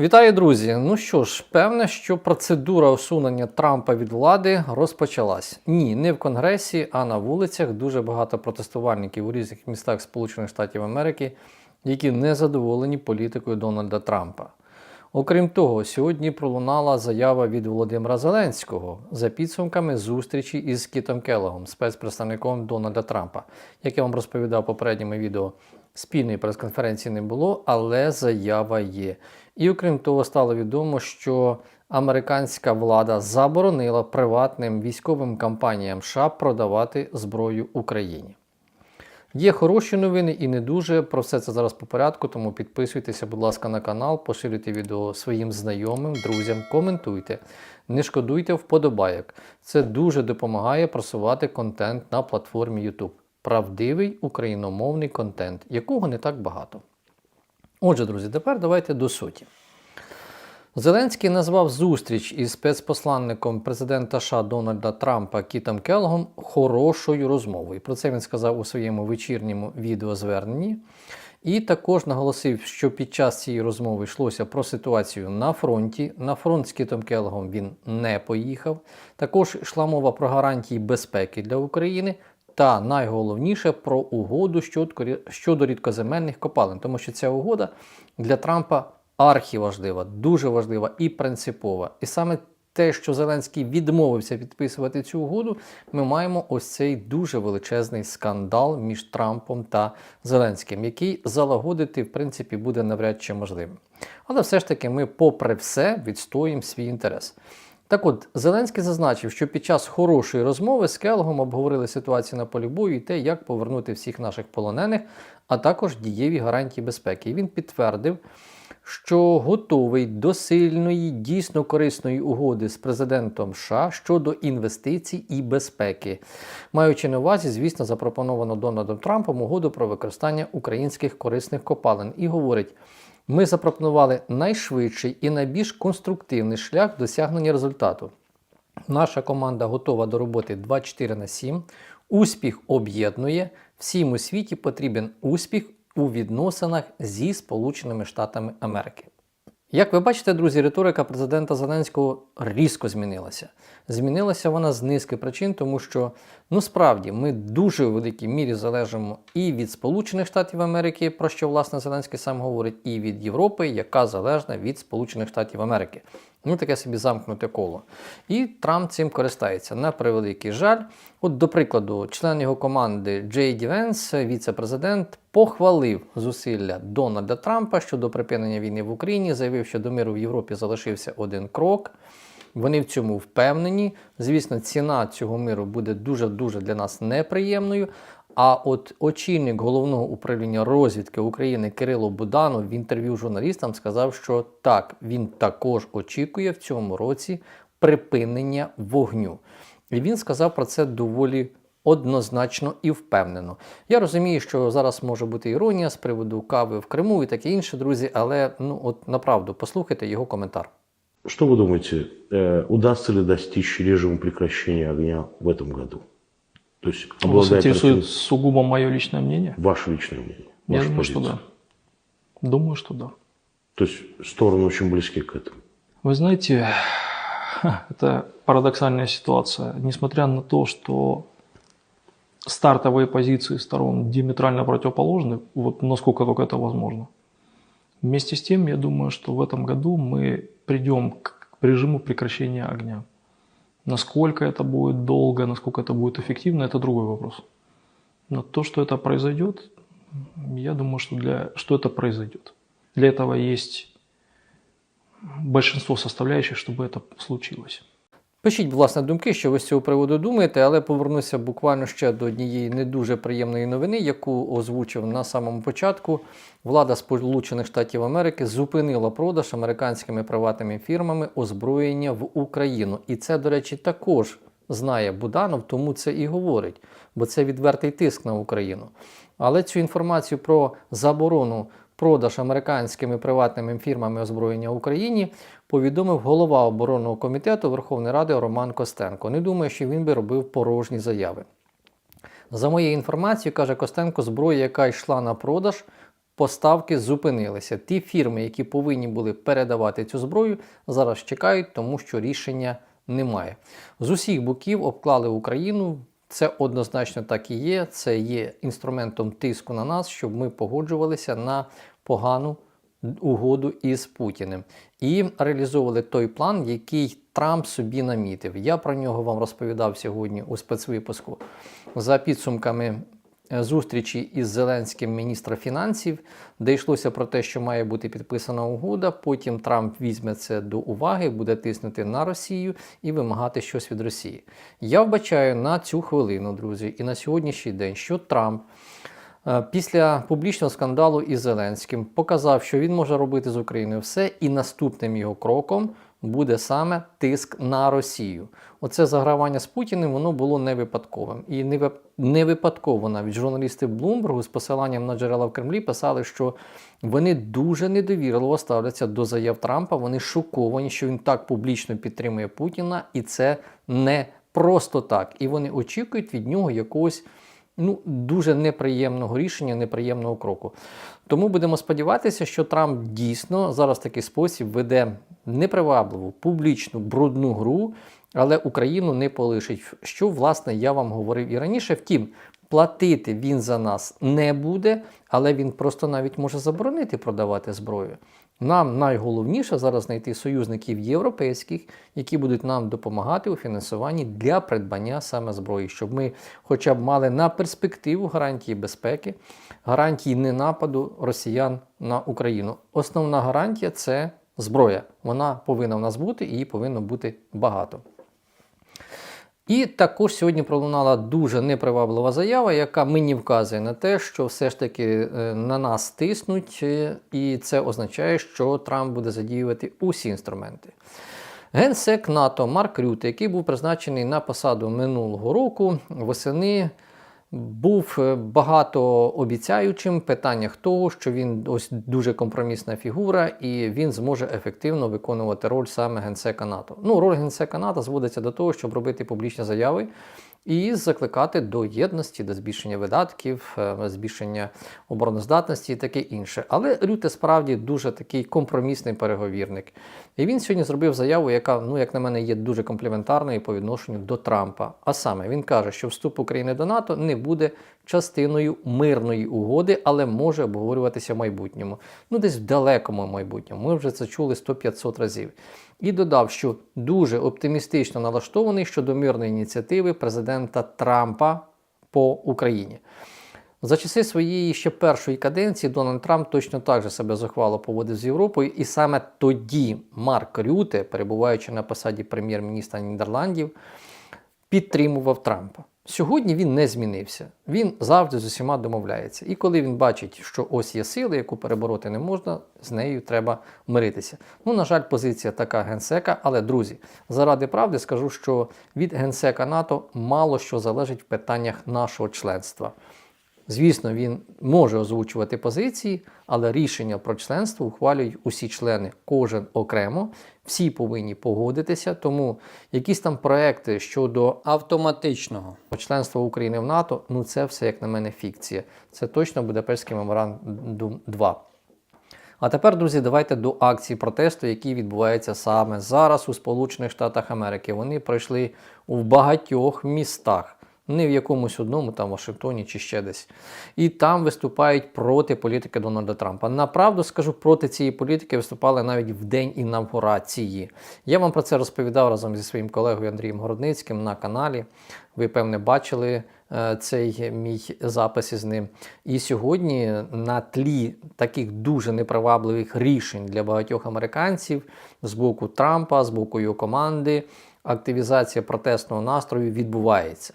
Вітаю, друзі! Ну що ж, певне, що процедура усунення Трампа від влади розпочалась. Ні, не в Конгресі, а на вулицях. Дуже багато протестувальників у різних містах Сполучених Штатів Америки, які не задоволені політикою Дональда Трампа. Окрім того, сьогодні пролунала заява від Володимира Зеленського за підсумками зустрічі із Кітом Келлогом, спецпредставником Дональда Трампа. Як я вам розповідав попередньому відео, спільної прес-конференції не було, але заява є. І окрім того, стало відомо, що американська влада заборонила приватним військовим компаніям США продавати зброю Україні. Є хороші новини і не дуже. Про все це зараз по порядку, тому підписуйтеся, будь ласка, на канал, поширюйте відео своїм знайомим, друзям, коментуйте, не шкодуйте вподобайок. Це дуже допомагає просувати контент на платформі YouTube. Правдивий україномовний контент, якого не так багато. Отже, друзі, тепер давайте до суті. Зеленський назвав зустріч із спецпосланником президента США Дональда Трампа Кітом Келгом хорошою розмовою. Про це він сказав у своєму вечірньому відеозверненні. І також наголосив, що під час цієї розмови йшлося про ситуацію на фронті. На фронт з Кітом Келгом він не поїхав. Також йшла мова про гарантії безпеки для України. Та найголовніше про угоду щодо рідкоземельних копалин, тому що ця угода для Трампа архіважлива, дуже важлива і принципова. І саме те, що Зеленський відмовився підписувати цю угоду, ми маємо ось цей дуже величезний скандал між Трампом та Зеленським, який залагодити, в принципі, буде навряд чи можливим. Але все ж таки, ми, попри все, відстоїмо свій інтерес. Так от, Зеленський зазначив, що під час хорошої розмови з Келгом обговорили ситуацію на полі бою і те, як повернути всіх наших полонених, а також дієві гарантії безпеки. І він підтвердив, що готовий до сильної, дійсно корисної угоди з президентом США щодо інвестицій і безпеки, маючи на увазі, звісно, запропоновано Дональдом Трампом угоду про використання українських корисних копалин. І говорить. Ми запропонували найшвидший і найбільш конструктивний шлях досягнення результату. Наша команда готова до роботи 24 на 7. Успіх об'єднує. Всім у світі потрібен успіх у відносинах зі Сполученими Штатами Америки. Як ви бачите, друзі, риторика президента Зеленського різко змінилася. Змінилася вона з низки причин, тому що ну справді ми дуже у великій мірі залежимо і від Сполучених Штатів Америки, про що власне Зеленський сам говорить, і від Європи, яка залежна від Сполучених Штатів Америки. Ну, таке собі замкнуте коло. І Трамп цим користається на превеликий жаль. От, до прикладу, член його команди Джей Ді Венс, віце-президент, похвалив зусилля Дональда Трампа щодо припинення війни в Україні, заявив, що до миру в Європі залишився один крок. Вони в цьому впевнені. Звісно, ціна цього миру буде дуже-дуже для нас неприємною. А от очільник головного управління розвідки України Кирило Буданов в інтерв'ю журналістам сказав, що так, він також очікує в цьому році припинення вогню. І він сказав про це доволі однозначно і впевнено. Я розумію, що зараз може бути іронія з приводу кави в Криму і таке інше, друзі, але ну от направду послухайте його коментар. Что вы думаете, э, удастся ли достичь режима прекращения огня в этом году? То есть, Вас обладая интересует таким- сугубо мое личное мнение? ваше личное мнение, Я думаю, что позиция. да. Думаю, что да. То есть стороны очень близки к этому. Вы знаете, это парадоксальная ситуация. Несмотря на то, что стартовые позиции сторон диаметрально противоположны, вот насколько только это возможно. Вместе с тем, я думаю, что в этом году мы придем к режиму прекращения огня. Насколько это будет долго, насколько это будет эффективно, это другой вопрос. Но то, что это произойдет, я думаю, что, для, что это произойдет. Для этого есть большинство составляющих, чтобы это случилось. Пишіть, власне, думки, що ви з цього приводу думаєте, але повернуся буквально ще до однієї не дуже приємної новини, яку озвучив на самому початку. Влада Сполучених Штатів Америки зупинила продаж американськими приватними фірмами озброєння в Україну. І це, до речі, також знає Буданов, тому це і говорить, бо це відвертий тиск на Україну. Але цю інформацію про заборону продаж американськими приватними фірмами озброєння Україні повідомив голова оборонного комітету Верховної Ради Роман Костенко. Не думаю, що він би робив порожні заяви. За моєю інформацією, каже Костенко, зброя, яка йшла на продаж, поставки зупинилися. Ті фірми, які повинні були передавати цю зброю, зараз чекають, тому що рішення немає. З усіх боків обклали Україну. Це однозначно так і є. Це є інструментом тиску на нас, щоб ми погоджувалися на погану угоду із Путіним і реалізовували той план, який Трамп собі намітив. Я про нього вам розповідав сьогодні у спецвипуску за підсумками е, зустрічі із Зеленським міністра фінансів, де йшлося про те, що має бути підписана угода. Потім Трамп візьме це до уваги, буде тиснути на Росію і вимагати щось від Росії. Я вбачаю на цю хвилину, друзі, і на сьогоднішній день, що Трамп. Е, Після публічного скандалу із Зеленським показав, що він може робити з Україною все, і наступним його кроком буде саме тиск на Росію. Оце загравання з Путіним воно було не випадковим. І не випадково навіть журналісти Блумбергу з посиланням на джерела в Кремлі писали, що вони дуже недовірливо ставляться до заяв Трампа. Вони шоковані, що він так публічно підтримує Путіна, і це не просто так. І вони очікують від нього якогось ну, дуже неприємного рішення, неприємного кроку. Тому будемо сподіватися, що Трамп дійсно зараз в такий спосіб веде непривабливу, публічну, брудну гру, але Україну не полишить. Що, власне, я вам говорив і раніше. Втім, платити він за нас не буде, але він просто навіть може заборонити продавати зброю. Нам найголовніше зараз знайти союзників європейських, які будуть нам допомагати у фінансуванні для придбання саме зброї, щоб ми хоча б мали на перспективу гарантії безпеки, гарантії ненападу росіян на Україну. Основна гарантія це зброя. Вона повинна в нас бути і її повинно бути багато. І також сьогодні пролунала дуже неприваблива заява, яка мені вказує на те, що все ж таки е, на нас тиснуть, е, і це означає, що Трамп буде задіювати усі інструменти. Генсек НАТО Марк Рюте, який був призначений на посаду минулого року, восени був багато обіцяючим питаннях того, що він ось дуже компромісна фігура, і він зможе ефективно виконувати роль саме генсека НАТО. Ну, роль генсека НАТО зводиться до того, щоб робити публічні заяви і закликати до єдності, до збільшення видатків, е, збільшення обороноздатності і таке інше. Але Рюте справді дуже такий компромісний переговірник. І він сьогодні зробив заяву, яка, ну, як на мене, є дуже компліментарною по відношенню до Трампа. А саме він каже, що вступ України до НАТО не буде частиною мирної угоди, але може обговорюватися в майбутньому. Ну, десь в далекому майбутньому. Ми вже це чули 100-500 разів. І додав, що дуже оптимістично налаштований щодо мирної ініціативи президента Трампа по Україні. За часи своєї ще першої каденції Дональд Трамп точно так же себе зухвало поводив з Європою, і саме тоді Марк Рюте, перебуваючи на посаді прем'єр-міністра Нідерландів, підтримував Трампа. Сьогодні він не змінився. Він завжди з усіма домовляється. І коли він бачить, що ось є сила, яку перебороти не можна, з нею треба миритися. Ну, на жаль, позиція така генсека, але друзі, заради правди скажу, що від генсека НАТО мало що залежить в питаннях нашого членства. Звісно, він може озвучувати позиції, але рішення про членство ухвалюють усі члени, кожен окремо. Всі повинні погодитися. Тому якісь там проекти щодо автоматичного. членства України в НАТО, ну це все, як на мене, фікція. Це точно Будапештський меморандум 2. А тепер, друзі, давайте до акції протесту, які відбуваються саме зараз у Сполучених Штатах Америки. Вони пройшли у багатьох містах. Не в якомусь одному, там Вашингтоні чи ще десь. І там виступають проти політики Дональда Трампа. Направду скажу, проти цієї політики виступали навіть в день інавгурації. Я вам про це розповідав разом зі своїм колегою Андрієм Городницьким на каналі. Ви, певне, бачили е, цей мій запис із ним. І сьогодні на тлі таких дуже непривабливих рішень для багатьох американців з боку Трампа, з боку його команди, активізація протестного настрою відбувається.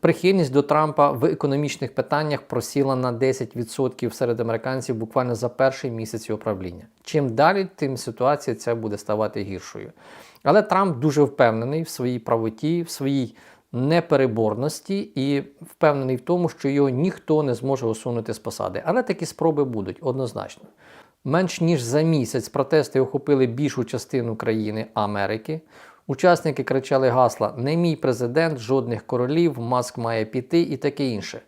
Прихильність до Трампа в економічних питаннях просіла на 10% серед американців буквально за перший місяць його правління. Чим далі, тим ситуація ця буде ставати гіршою. Але Трамп дуже впевнений в своїй правоті, в своїй непереборності і впевнений в тому, що його ніхто не зможе усунути з посади. Але такі спроби будуть однозначно. Менш ніж за місяць протести охопили більшу частину країни Америки. Учасники кричали гасла Не мій президент, жодних королів, маск має піти і таке інше.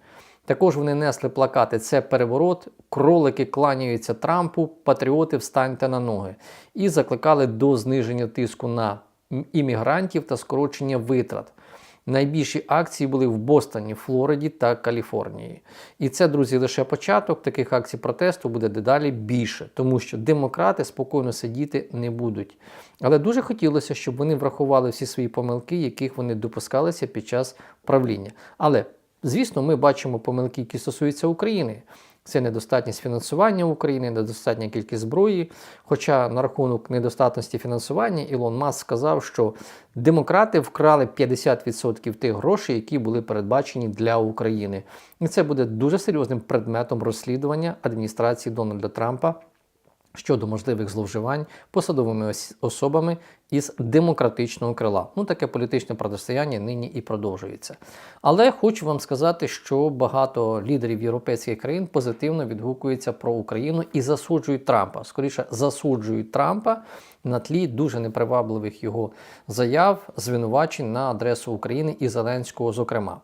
Також вони несли плакати Це переворот, кролики кланяються Трампу, патріоти встаньте на ноги і закликали до зниження тиску на іммігрантів та скорочення витрат. Найбільші акції були в Бостоні, Флориді та Каліфорнії. І це, друзі, лише початок. Таких акцій протесту буде дедалі більше, тому що демократи спокійно сидіти не будуть. Але дуже хотілося, щоб вони врахували всі свої помилки, яких вони допускалися під час правління. Але, звісно, ми бачимо помилки, які стосуються України. Це недостатність фінансування України, недостатня кількість зброї. Хоча на рахунок недостатності фінансування Ілон Маск сказав, що демократи вкрали 50% тих грошей, які були передбачені для України. І це буде дуже серйозним предметом розслідування адміністрації Дональда Трампа щодо можливих зловживань посадовими особами із демократичного крила. Ну, таке політичне протистояння нині і продовжується. Але хочу вам сказати, що багато лідерів європейських країн позитивно відгукуються про Україну і засуджують Трампа. Скоріше засуджують Трампа на тлі дуже непривабливих його заяв, звинувачень на адресу України і Зеленського, зокрема.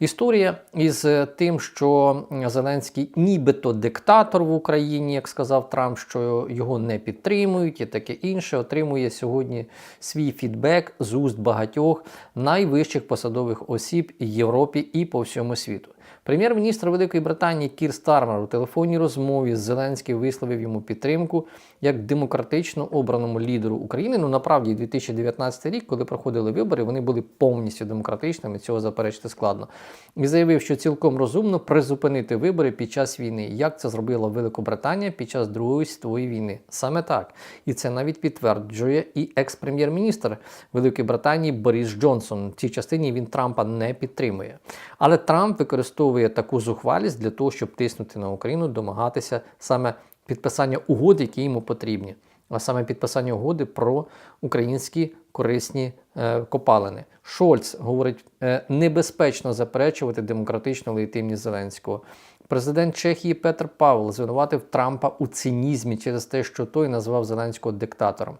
Історія із е, тим, що Зеленський нібито диктатор в Україні, як сказав Трамп, що його не підтримують і таке інше, отримує сьогодні свій фідбек з уст багатьох найвищих посадових осіб Європі і по всьому світу. Прем'єр-міністр Великої Британії Кір Стармер у телефонній розмові з Зеленським висловив йому підтримку як демократично обраному лідеру України. Ну направді 2019 рік, коли проходили вибори, вони були повністю демократичними. Цього заперечити складно. І заявив, що цілком розумно призупинити вибори під час війни, як це зробила Великобританія під час Другої світової війни. Саме так. І це навіть підтверджує і екс-прем'єр-міністр Великої Британії Борис Джонсон. В цій частині він Трампа не підтримує. Але Трамп використовує таку зухвалість для того, щоб тиснути на Україну, домагатися саме підписання угод, які йому потрібні. А саме підписання угоди про українські корисні е, копалини. Шольц говорить, е, небезпечно заперечувати демократичну легітимність Зеленського. Президент Чехії Петр Павел звинуватив Трампа у цинізмі через те, що той назвав Зеленського диктатором.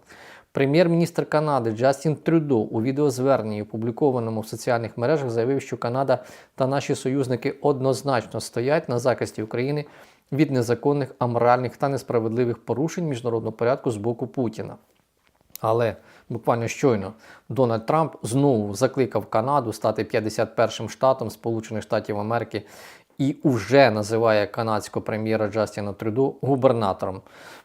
Прем'єр-міністр Канади Джастін Трюдо у відеозверненні, опублікованому в соціальних мережах, заявив, що Канада та наші союзники однозначно стоять на захисті України від незаконних, аморальних та несправедливих порушень міжнародного порядку з боку Путіна. Але буквально щойно Дональд Трамп знову закликав Канаду стати 51-м штатом Сполучених Штатів Америки і вже називає канадського прем'єра Джастіна Трюдо губернатором.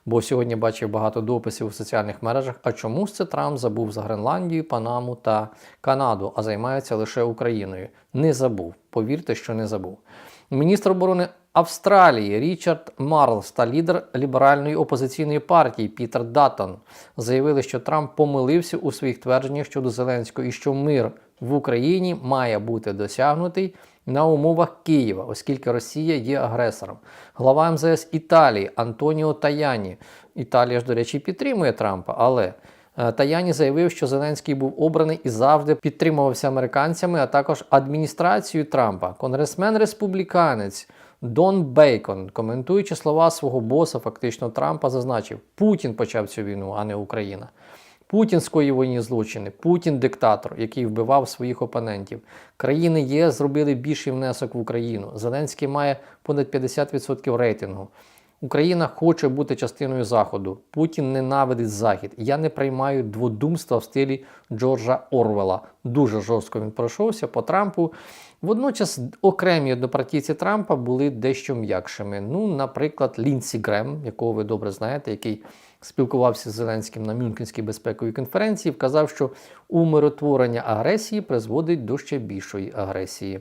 Бо сьогодні бачив багато дописів у соціальних мережах. А чому це Трамп забув за Гренландію, Панаму та Канаду, а займається лише Україною? Не забув. Повірте, що не забув. Міністр оборони Австралії Річард Марлс та лідер ліберальної опозиційної партії Пітер Даттон заявили, що Трамп помилився у своїх твердженнях щодо Зеленського і що мир в Україні має бути досягнутий на умовах Києва, оскільки Росія є агресором. Глава МЗС Італії Антоніо Таяні. Італія ж, до речі, підтримує Трампа, але Е, Таяні заявив, що Зеленський був обраний і завжди підтримувався американцями, а також адміністрацією Трампа. Конгресмен-республіканець Дон Бейкон, коментуючи слова свого боса, фактично Трампа, зазначив: Путін почав цю війну, а не Україна. Путін скоїв воєнні злочини, Путін диктатор, який вбивав своїх опонентів. Країни ЄС зробили більший внесок в Україну. Зеленський має понад 50% рейтингу. Україна хоче бути частиною Заходу. Путін ненавидить Захід. Я не приймаю дводумства в стилі Джорджа Орвела. Дуже жорстко він пройшовся по Трампу. Водночас окремі однопартійці Трампа були дещо м'якшими. Ну, наприклад, Лінсі Грем, якого ви добре знаєте, який спілкувався з Зеленським на Мюнхенській безпековій конференції, вказав, що умиротворення агресії призводить до ще більшої агресії.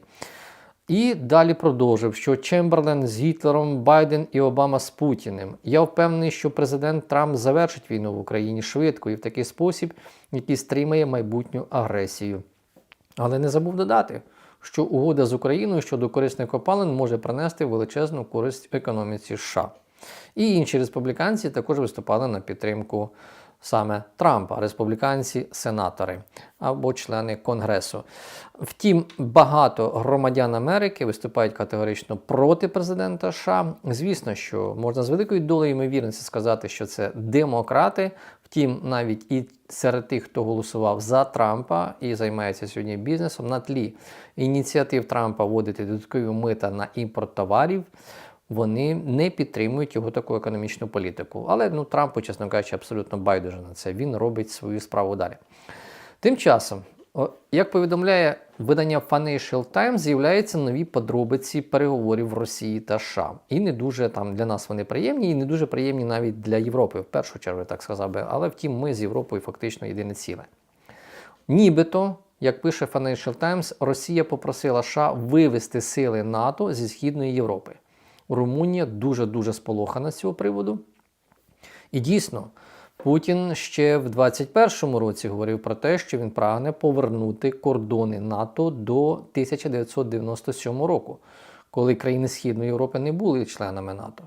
І далі продовжив, що Чемберлен з Гітлером, Байден і Обама з Путіним. Я впевнений, що президент Трамп завершить війну в Україні швидко і в такий спосіб, який стримає майбутню агресію. Але не забув додати, що угода з Україною щодо корисних копалин може принести величезну користь економіці США. І інші республіканці також виступали на підтримку саме Трампа, республіканці-сенатори або члени Конгресу. Втім, багато громадян Америки виступають категорично проти президента США. Звісно, що можна з великою долею ймовірності сказати, що це демократи, Втім, навіть і серед тих, хто голосував за Трампа і займається сьогодні бізнесом, на тлі ініціатив Трампа вводити додаткові мита на імпорт товарів, вони не підтримують його таку економічну політику. Але ну, Трампу, чесно кажучи, абсолютно байдуже на це. Він робить свою справу далі. Тим часом, як повідомляє видання Financial Times, з'являються нові подробиці переговорів Росії та США. І не дуже там для нас вони приємні, і не дуже приємні навіть для Європи, в першу чергу, так сказав би. Але втім, ми з Європою фактично єдине ціле. Нібито, як пише Financial Times, Росія попросила США вивести сили НАТО зі Східної Європи. Румунія дуже-дуже сполохана з цього приводу. І дійсно, Путін ще в 21-му році говорив про те, що він прагне повернути кордони НАТО до 1997 року, коли країни Східної Європи не були членами НАТО.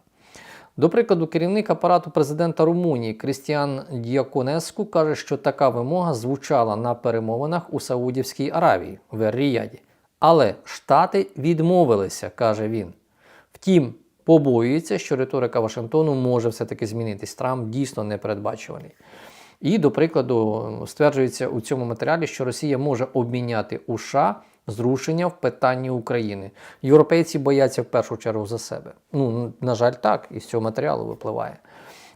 До прикладу, керівник апарату президента Румунії Крістіан Діаконеску каже, що така вимога звучала на перемовинах у Саудівській Аравії в Ер-Ріяді. Але Штати відмовилися, каже він. Втім, побоюється, що риторика Вашингтону може все-таки змінитись. Трамп дійсно непередбачуваний. І, до прикладу, стверджується у цьому матеріалі, що Росія може обміняти у США зрушення в питанні України. Європейці бояться в першу чергу за себе. Ну, на жаль, так, із цього матеріалу випливає.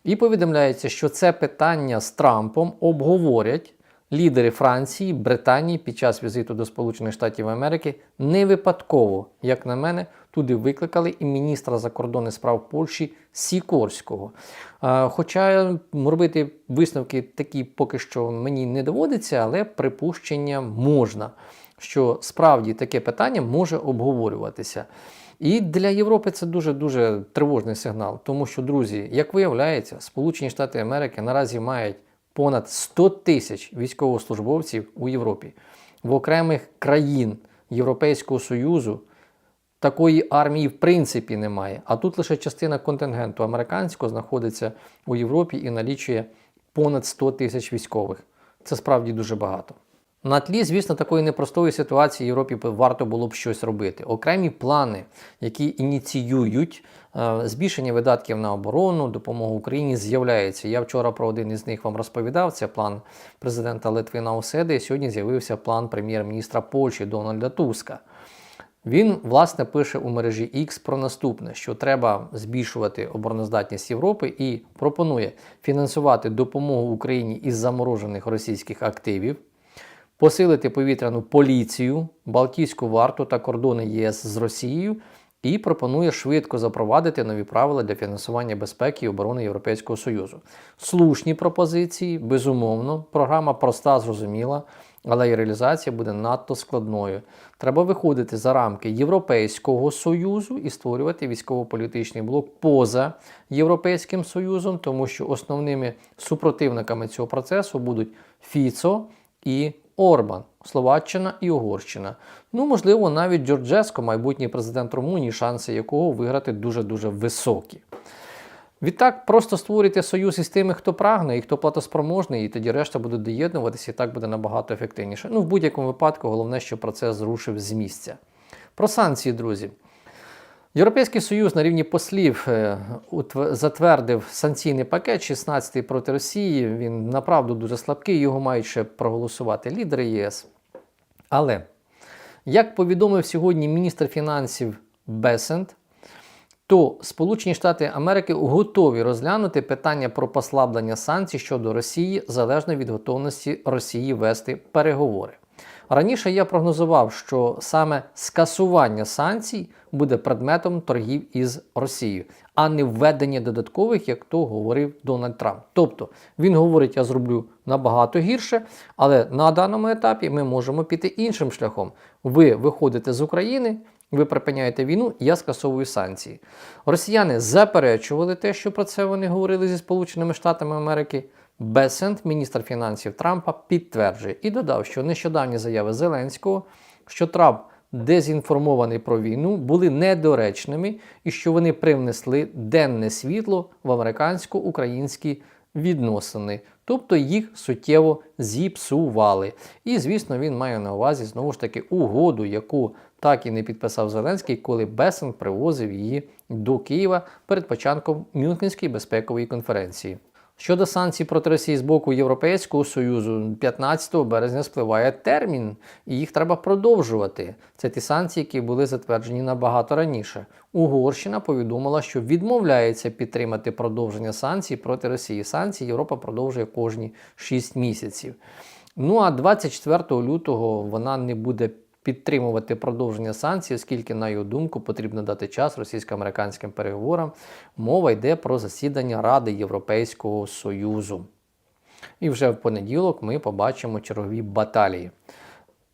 І повідомляється, що це питання з Трампом обговорять лідери Франції, Британії під час візиту до Сполучених Штатів Америки не випадково, як на мене, туди викликали і міністра закордонних справ Польщі Сікорського. Хоча робити висновки такі поки що мені не доводиться, але припущення можна, що справді таке питання може обговорюватися. І для Європи це дуже дуже тривожний сигнал, тому що, друзі, як виявляється, Сполучені Штати Америки наразі мають понад 100 тисяч військовослужбовців у Європі. В окремих країн Європейського Союзу такої армії в принципі немає. А тут лише частина контингенту американського знаходиться у Європі і налічує понад 100 тисяч військових. Це справді дуже багато. На тлі, звісно, такої непростої ситуації Європі варто було б щось робити. Окремі плани, які ініціюють е, збільшення видатків на оборону, допомогу Україні, з'являються. Я вчора про один із них вам розповідав. Це план президента Литви Науседи. Сьогодні з'явився план прем'єр-міністра Польщі Дональда Туска. Він, власне, пише у мережі X про наступне: що треба збільшувати обороноздатність Європи і пропонує фінансувати допомогу Україні із заморожених російських активів посилити повітряну поліцію, Балтійську варту та кордони ЄС з Росією і пропонує швидко запровадити нові правила для фінансування безпеки і оборони Європейського Союзу. Слушні пропозиції, безумовно, програма проста, зрозуміла, але і реалізація буде надто складною. Треба виходити за рамки Європейського Союзу і створювати військово-політичний блок поза Європейським Союзом, тому що основними супротивниками цього процесу будуть Фіцо і Орбан, Словаччина і Угорщина. Ну, можливо, навіть Джорджеско, майбутній президент Румунії, шанси якого виграти дуже-дуже високі. Відтак, просто створюйте союз із тими, хто прагне і хто платоспроможний, і тоді решта буде доєднуватися, і так буде набагато ефективніше. Ну, в будь-якому випадку, головне, що процес зрушив з місця. Про санкції, друзі. Європейський Союз на рівні послів е, затвердив санкційний пакет 16 проти Росії. Він направду дуже слабкий, його мають ще проголосувати лідери ЄС. Але, як повідомив сьогодні міністр фінансів Бесент, то Сполучені Штати Америки готові розглянути питання про послаблення санкцій щодо Росії залежно від готовності Росії вести переговори. Раніше я прогнозував, що саме скасування санкцій буде предметом торгів із Росією, а не введення додаткових, як то говорив Дональд Трамп. Тобто він говорить, я зроблю набагато гірше, але на даному етапі ми можемо піти іншим шляхом. Ви виходите з України. Ви припиняєте війну, я скасовую санкції. Росіяни заперечували те, що про це вони говорили зі Сполученими Штатами Америки. Бесент, міністр фінансів Трампа, підтверджує і додав, що нещодавні заяви Зеленського, що Трамп дезінформований про війну, були недоречними і що вони привнесли денне світло в американсько-українські відносини, тобто їх суттєво зіпсували. І, звісно, він має на увазі знову ж таки угоду, яку так і не підписав Зеленський, коли Бесен привозив її до Києва перед початком Мюнхенської безпекової конференції. Щодо санкцій проти Росії з боку Європейського Союзу, 15 березня спливає термін, і їх треба продовжувати. Це ті санкції, які були затверджені набагато раніше. Угорщина повідомила, що відмовляється підтримати продовження санкцій проти Росії. Санкції Європа продовжує кожні 6 місяців. Ну а 24 лютого вона не буде підтримувати продовження санкцій, оскільки, на його думку, потрібно дати час російсько-американським переговорам. Мова йде про засідання Ради Європейського Союзу. І вже в понеділок ми побачимо чергові баталії.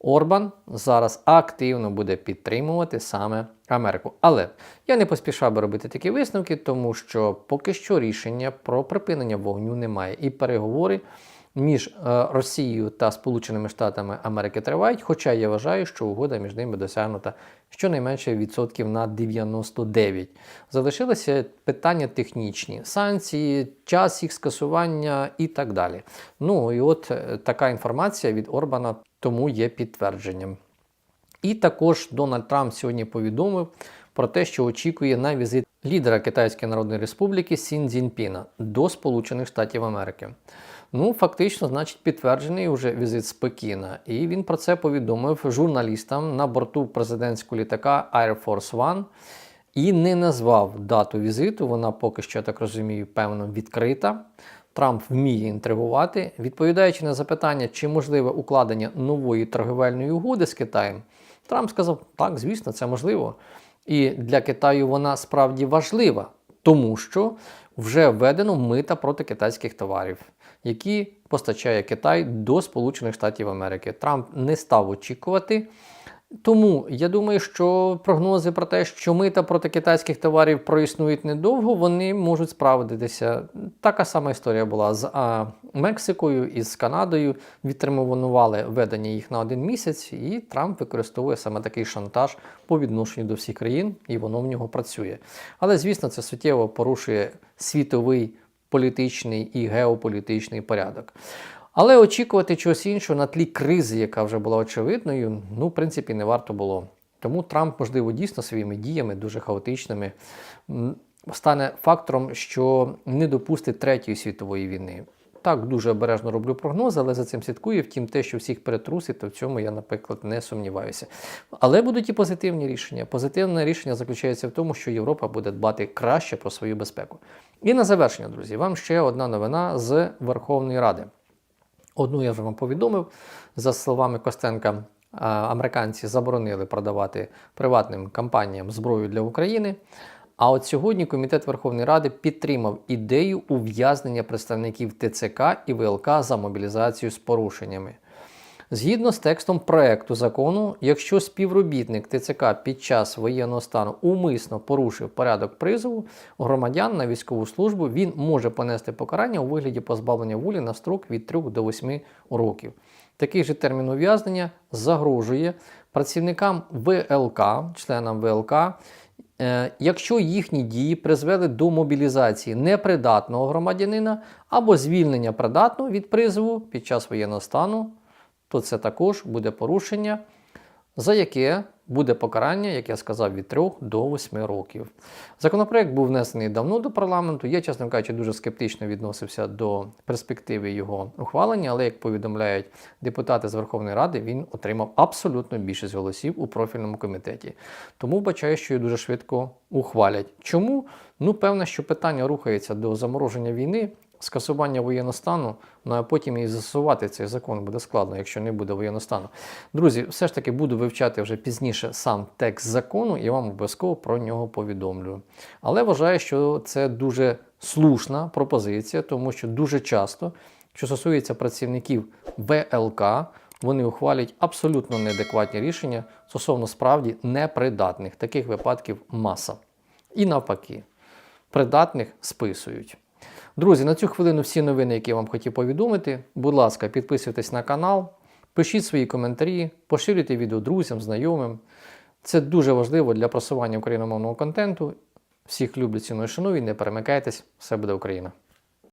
Орбан зараз активно буде підтримувати саме Америку. Але я не поспішав би робити такі висновки, тому що поки що рішення про припинення вогню немає. І переговори між е, Росією та Сполученими Штатами Америки тривають. Хоча я вважаю, що угода між ними досягнута щонайменше відсотків на 99. Залишилися питання технічні, санкції, час їх скасування і так далі. Ну і от е, така інформація від Орбана тому є підтвердженням. І також Дональд Трамп сьогодні повідомив про те, що очікує на візит лідера Китайської Народної Республіки Сін Цзіньпіна до Сполучених Штатів Америки. Ну, фактично, значить, підтверджений вже візит з Пекіна. І він про це повідомив журналістам на борту президентського літака Air Force One і не назвав дату візиту. Вона поки що, я так розумію, певно, відкрита. Трамп вміє інтригувати. Відповідаючи на запитання, чи можливе укладення нової торговельної угоди з Китаєм, Трамп сказав: так, звісно, це можливо. І для Китаю вона справді важлива, тому що вже введено мита проти китайських товарів, які постачає Китай до Сполучених Штатів Америки. Трамп не став очікувати. Тому я думаю, що прогнози про те, що мита проти китайських товарів проіснують недовго, вони можуть справдитися. Така сама історія була з а, Мексикою і з Канадою. Відтермінували введення їх на один місяць, і Трамп використовує саме такий шантаж по відношенню до всіх країн, і воно в нього працює. Але звісно, це суттєво порушує світовий політичний і геополітичний порядок. Але очікувати чогось іншого на тлі кризи, яка вже була очевидною, ну, в принципі, не варто було. Тому Трамп, можливо, дійсно своїми діями, дуже хаотичними, стане фактором, що не допустить Третьої світової війни. Так, дуже обережно роблю прогнози, але за цим слідкую. Втім, те, що всіх перетрусить, то в цьому я, наприклад, не сумніваюся. Але будуть і позитивні рішення. Позитивне рішення заключається в тому, що Європа буде дбати краще про свою безпеку. І на завершення, друзі, вам ще одна новина з Верховної Ради. Одну я вже вам повідомив. За словами Костенка, американці заборонили продавати приватним компаніям зброю для України. А от сьогодні Комітет Верховної Ради підтримав ідею ув'язнення представників ТЦК і ВЛК за мобілізацію з порушеннями. Згідно з текстом проекту закону, якщо співробітник ТЦК під час воєнного стану умисно порушив порядок призову громадян на військову службу, він може понести покарання у вигляді позбавлення волі на строк від 3 до 8 років. Такий же термін ув'язнення загрожує працівникам ВЛК, членам ВЛК, якщо їхні дії призвели до мобілізації непридатного громадянина або звільнення придатного від призову під час воєнного стану то це також буде порушення, за яке буде покарання, як я сказав, від 3 до 8 років. Законопроект був внесений давно до парламенту. Я, чесно кажучи, дуже скептично відносився до перспективи його ухвалення, але як повідомляють депутати з Верховної Ради, він отримав абсолютно більшість голосів у профільному комітеті. Тому вбачаю, що його дуже швидко ухвалять. Чому? Ну, певно, що питання рухається до замороження війни скасування воєнного стану, ну а потім і засувати цей закон буде складно, якщо не буде воєнного стану. Друзі, все ж таки буду вивчати вже пізніше сам текст закону і вам обов'язково про нього повідомлю. Але вважаю, що це дуже слушна пропозиція, тому що дуже часто, що стосується працівників ВЛК, вони ухвалюють абсолютно неадекватні рішення стосовно справді непридатних. Таких випадків маса. І навпаки, придатних списують. Друзі, на цю хвилину всі новини, які я вам хотів повідомити. Будь ласка, підписуйтесь на канал, пишіть свої коментарі, поширюйте відео друзям, знайомим. Це дуже важливо для просування україномовного контенту. Всіх люблю, ціную, шаную, не перемикайтесь, все буде Україна!